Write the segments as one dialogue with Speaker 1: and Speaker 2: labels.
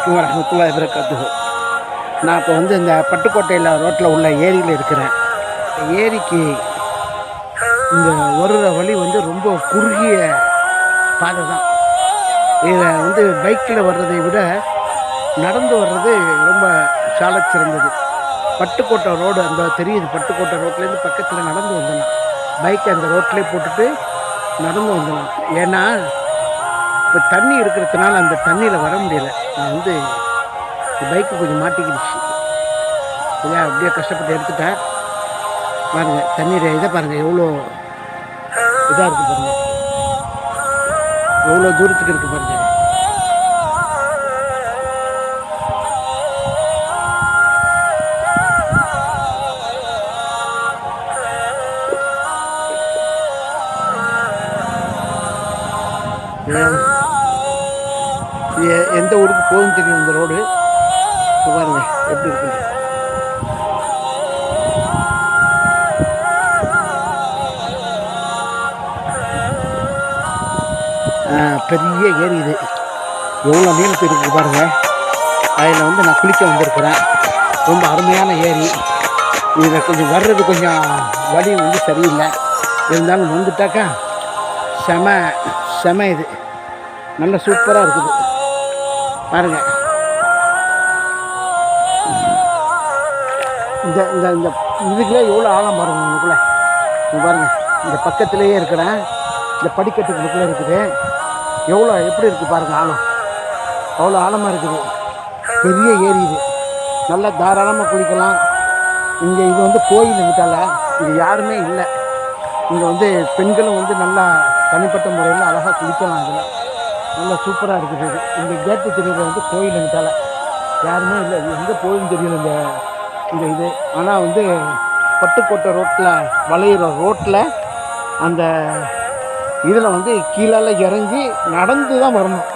Speaker 1: வலைக்கும் வரமத்துல்லா வரகாத்துஹு நான் இப்போ வந்து இந்த பட்டுக்கோட்டையில் ரோட்டில் உள்ள ஏரியில் இருக்கிறேன். ஏரிக்கு இந்த வருகிற வழி வந்து ரொம்ப குறுகிய பாதை தான் இதில் வந்து பைக்கில் வர்றதை விட நடந்து வர்றது ரொம்ப சாலச் சிறந்தது. பட்டுக்கோட்டை ரோடு அந்த தெரியுது பட்டுக்கோட்டை ரோட்லேருந்து பக்கத்தில் நடந்து வந்துடலாம் பைக்கை அந்த ரோட்லேயே போட்டுட்டு நடந்து வந்துடலாம் ஏன்னா இப்போ தண்ணி இருக்கிறதுனால அந்த தண்ணியில் வர முடியல. நான் வந்து பைக்கு கொஞ்சம் மாட்டிக்கிடுச்சு. இல்லையா அப்படியே கஷ்டப்பட்டு எடுத்துட்டேன். பாருங்கள் தண்ணீர் இதை பாருங்கள் எவ்வளோ இதாக இருக்குது பாருங்கள் எவ்வளோ தூரத்துக்கு இருக்குது பாருங்கள் Yeah. எந்த ஊருக்கு போகும் தெரியும் இந்த ரோடு. இப்போ பாருங்கள் எப்படி இருக்குது பெரிய ஏரி இது. எவ்வளோ நீளத்து இருக்குது பாருங்கள் அதில் வந்து நான் குளிக்க வந்திருக்கிறேன். ரொம்ப அருமையான ஏரி. இதில் கொஞ்சம் வர்றது கொஞ்சம் வழி வந்து சரியில்லை. இருந்தாலும் வந்துட்டாக்கா செம செம இது. நல்ல சூப்பராக இருக்குது. பாருங்க. இந்த இந்த இந்த இதுக்குள்ளே எவ்வளோ ஆழம் பாருங்க இதுக்குள்ளே இங்க பாருங்க. இந்த பக்கத்துலேயே இருக்கிறேன் இந்த படிக்கட்டுக்குள்ளே இருக்குது. எவ்வளோ எப்படி இருக்குது பாருங்க ஆழம். அவ்வளோ ஆழமாக இருக்குது. பெரிய ஏரி இது. நல்லா தாராளமாக குளிக்கலாம். இங்கே இது வந்து கோயில் இருக்கால இது யாருமே இல்லை. இங்கே வந்து பெண்களும் வந்து நல்லா தனிப்பட்ட முறையில் அழகாக குளிக்கலாம் இதில். நல்லா சூப்பராக இருக்குது இது. இந்த கேட்டு தெரியுறது வந்து கோயில் விட்டால யாருமே இல்லை. இது எங்கே கோயில் தெரியல இந்த இந்த இது. ஆனால் வந்து பட்டுக்கோட்டை ரோட்டில் வளையிற ரோட்டில் அந்த இதில் வந்து கீழால் இறங்கி நடந்து தான் வரணும்.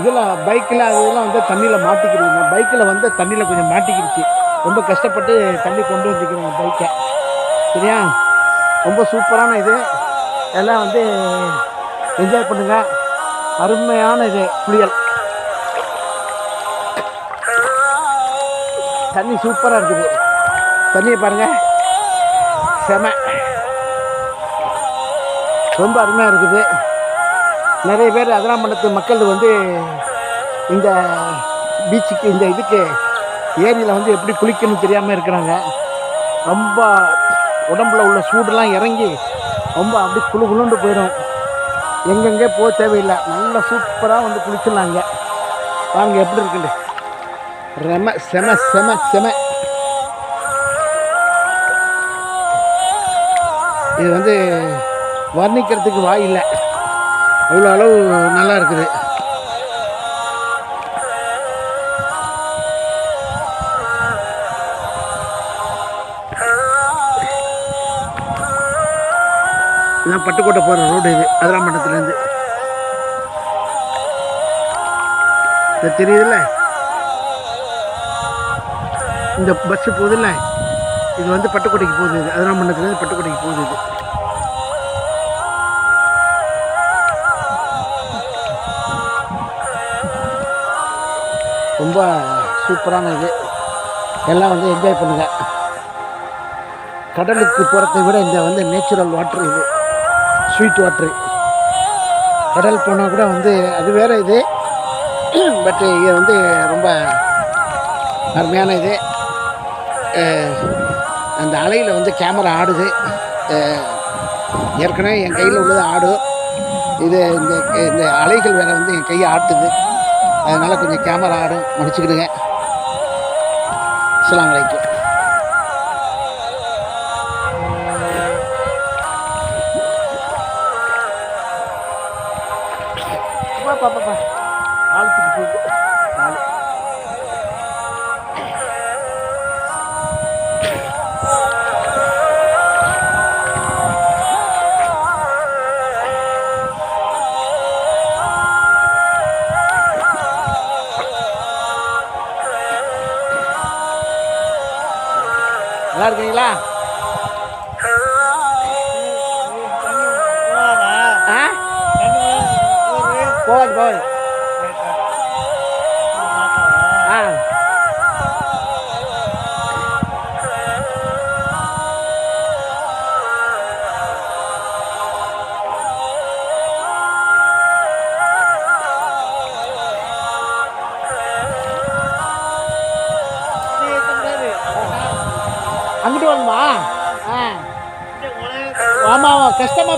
Speaker 1: இதில் பைக்கில் அதெல்லாம் வந்து தண்ணியில் மாட்டிக்கிறது பைக்கில் வந்து தண்ணியில் கொஞ்சம் மாட்டிக்கிடுச்சு. ரொம்ப கஷ்டப்பட்டு தண்ணி கொண்டு வந்துக்கிறேன் பைக்கை சரியா? ரொம்ப சூப்பரான இது. எல்லாம் வந்து என்ஜாய் பண்ணுங்கள் அருமையான இது புளியல். தண்ணி சூப்பராக இருக்குது. தண்ணியை பாருங்கள் செம. ரொம்ப அருமையாக இருக்குது. நிறைய பேர் அதிராமண்டலத்து மக்கள் வந்து இந்த பீச்சுக்கு இந்த இதுக்கு ஏரியில் வந்து எப்படி குளிக்கணும்னு தெரியாமல் இருக்கிறாங்க. ரொம்ப உடம்புல உள்ள சூடெல்லாம் இறங்கி ரொம்ப அப்படி குளு குளுண்டு போயிடும். எங்கெங்கே போக தேவையில்லை. நல்லா சூப்பராக வந்து குளிச்சிடலாங்க வாங்க எப்படி இருக்குண்டு? ரெம செம செம செம. இது வந்து வர்ணிக்கிறதுக்கு வாய் இல்லை. அவ்வளோ அளவு நல்லா இருக்குது. இதுதான் பட்டுக்கோட்டை போகிற ரோடு இது. அதிராம்பட்டத்துலேருந்து இது தெரியுதுல்ல? இந்த பஸ்ஸு போகுதுல்ல? இது வந்து பட்டுக்கோட்டைக்கு போகுது இது. அதிராம்பட்டத்துலேருந்து பட்டுக்கோட்டைக்கு போகுது இது. ரொம்ப சூப்பரான இது. எல்லாம் வந்து என்ஜாய் பண்ணுங்கள் கடலுக்கு போகிறத விட இந்த வந்து நேச்சுரல் வாட்ரு இது. ஸ்வீட் வாட்ரு கடல் போனால் கூட வந்து அது வேறு இது. பட்டு இது வந்து ரொம்ப அருமையான இது. அந்த அலையில் வந்து கேமரா ஆடுது. ஏற்கனவே என் கையில் உள்ளது ஆடும் இது இந்த இந்த அலைகள் வேறு வந்து என் கையை ஆட்டுது. அதனால் கொஞ்சம் கேமரா ஆடும். மன்னிச்சுக்கிடுங்க. அஸ்ஸலாமு அலைக்கும். நல்லா இருக்கீங்களா போகாது போகாது.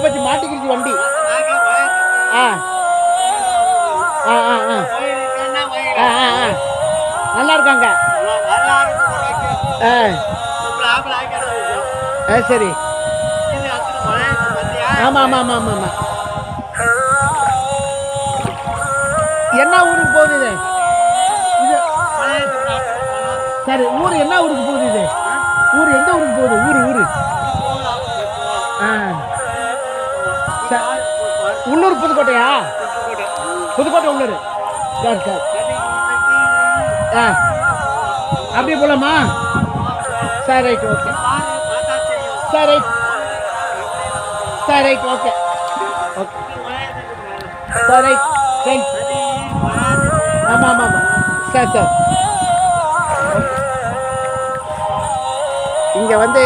Speaker 1: போச்சு மாட்டிக்கிடுச்சு வண்டி. ஆ. ஆ ஆ ஆ. ஆ ஆ ஆ. நல்லா இருக்காங்க. ஆ. ஆ சரி. ஆமாம் ஆமாம் ஆமாம் ஆமாம் ஆமாம் என்ன ஊருக்கு போகுது இது? இது சரி ஊர் என்ன ஊருக்கு போகுது இது? ஊர் எந்த ஊருக்கு போகுது? ஊர் ஊர். ஆ. சார் உள்ளூர் புதுக்கோட்டையா? புதுக்கோட்டை உள்ளூர். சரி சார். ஆ. அப்படியே போலாமா? Sir right okay. Sir right. Sir right okay. Okay. Sir right. Thanks ஆமாம் ஆமாம் ஆமாம் சார் இங்கே வந்து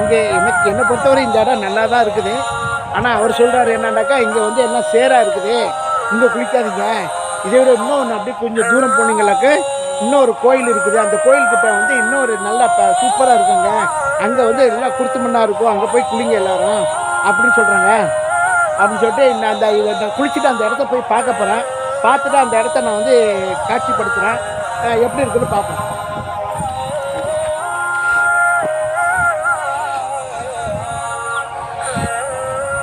Speaker 1: இங்கே எனக்கு என்னை பொறுத்தவரை இந்த இடம் நல்லா தான் இருக்குது. ஆனால் அவர் சொல்கிறாரு என்னன்னாக்கா இங்கே வந்து எல்லாம் சேராக இருக்குது. இங்கே குளிக்காதீங்க. இதை விட இன்னொன்று அப்படியே கொஞ்சம் தூரம் போனீங்களாக்கு இன்னொரு கோயில் இருக்குது. அந்த கோயில்கிட்ட வந்து இன்னொரு நல்லா சூப்பராக இருக்குங்க. அங்கே வந்து எல்லாம் குருத்து மண்ணாக இருக்கும். அங்கே போய் குளிங்க எல்லாரும். அப்படின்னு சொல்கிறாங்க அப்படின்னு சொல்லிட்டு நான் அந்த இதை நான் குளிச்சுட்டு அந்த இடத்த போய் பார்க்க போகிறேன் பார்த்துட்டு அந்த இடத்த நான் வந்து காட்சிப்படுத்துகிறேன் எப்படி இருக்குன்னு பார்ப்போம்.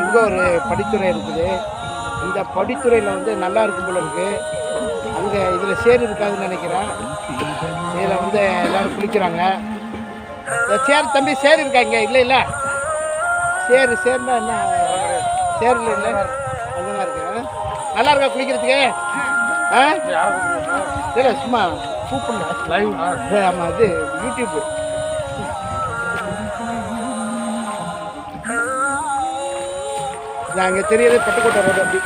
Speaker 1: இங்கே ஒரு படித்துறை இருக்குது. இந்த படித்துறையில் வந்து நல்லா இருக்கும் போல இருக்கு. அங்கே இதில் சேர் இருக்காதுன்னு நினைக்கிறேன். இதில் வந்து எல்லாரும் குளிக்கிறாங்க. சேர் தம்பி சேர் இருக்கா இங்கே? இல்லை இல்லை. சேர் சேர்னா என்ன? சேரில் இல்லை அதுதான் இருக்கு? நல்லா இருக்கா குளிக்கிறதுக்கு? ஆ? இல்லை சும்மா கூப்பிடணும்
Speaker 2: லைவ்
Speaker 1: ஆமாம் அது யூடியூப் அங்கே தெரியாது பட்டுக்கோட்டை ரோடு அப்படி.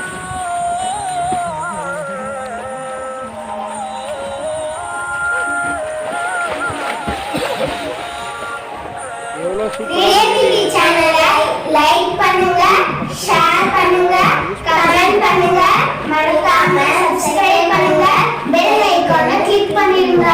Speaker 1: எவ்வளோ
Speaker 3: சூப்பர் லைக் பண்ணுங்க
Speaker 1: ஷேர் பண்ணுங்க கமெண்ட் பண்ணுங்க.
Speaker 3: மறக்காம சப்ஸ்கிரைப் பண்ணுங்க. பெல் ஐகானை கிளிக் பண்ணிடுங்க.